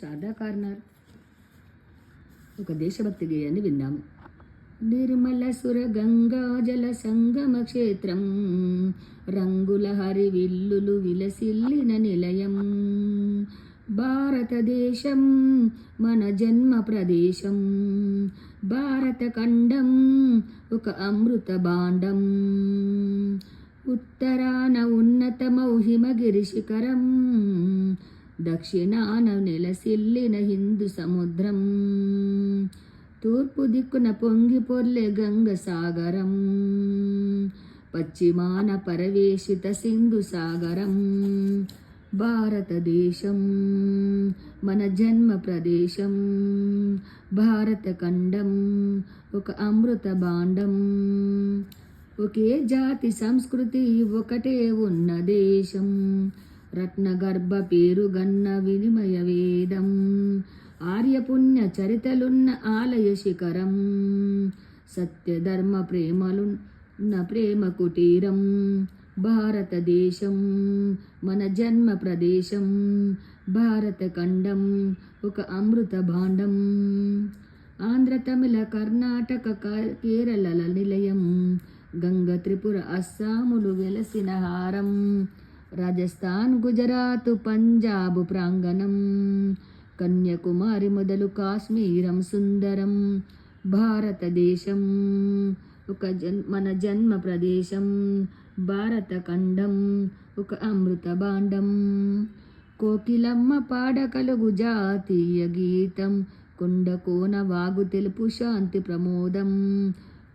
Sharada corner. ఒక దేశభక్తి గేయాన్ని విందాము నిర్మల సుర గంగా జల సంగమ క్షేత్రం. రంగుల హరి విల్లులు విలసిల్లిన నిలయం. భారతదేశం మన జన్మ ప్రదేశం. భారత ఖండం ఒక అమృత భాండం ఉత్తరాన ఉన్నతమౌ హిమగిరి శిఖరం. దక్షిణాన నెలసిల్లిన హిందూ సముద్రం తూర్పు దిక్కున పొంగి పొర్లే గంగ సాగరం పశ్చిమాన పరవేశిత సింధు సాగరం భారతదేశం మన జన్మ ప్రదేశం భారత ఖండం ఒక అమృత భాండం ఒకే జాతి సంస్కృతి ఒకటే ఉన్న దేశం. రత్నగర్భ పేరుగన్న వినిమయ వేదం. ఆర్యపుణ్య చరితలున్న ఆలయ శిఖరం. సత్యధర్మ ప్రేమలున్న ప్రేమ కుటీరం. భారతదేశం మన జన్మ ప్రదేశం. భారత ఖండం ఒక అమృత భాండం. ఆంధ్ర తమిళ కర్ణాటక క- కేరళల నిలయం. గంగ త్రిపుర అస్సాములు వెలసిన హారం. రాజస్థాన్ గుజరాత్ పంజాబ్ ప్రాంగణం కన్యాకుమారి మొదలు కాశ్మీరం సుందరం భారతదేశం ఒక జన్ మన జన్మ ప్రదేశం భారత ఖండం ఒక అమృత భాండం. కోకిలమ్మ పాడకలుగు జాతీయ గీతం కొండ కోన వాగు తెలుపు శాంతి ప్రమోదం.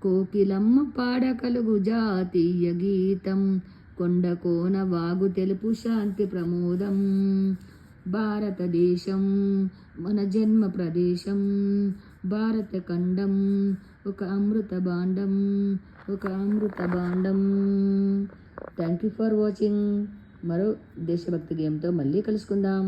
కోకిలమ్మ పాడకలుగు జాతీయ గీతం కొండ కోన వాగు తెలుపు శాంతి ప్రమోదం. భారతదేశం మన జన్మ ప్రదేశం. భారత ఖండం ఒక అమృత భాండం ఒక అమృత భాండం థ్యాంక్ యూ ఫర్ వాచింగ్ మరో దేశభక్తి గేమ్తో మళ్ళీ కలుసుకుందాం.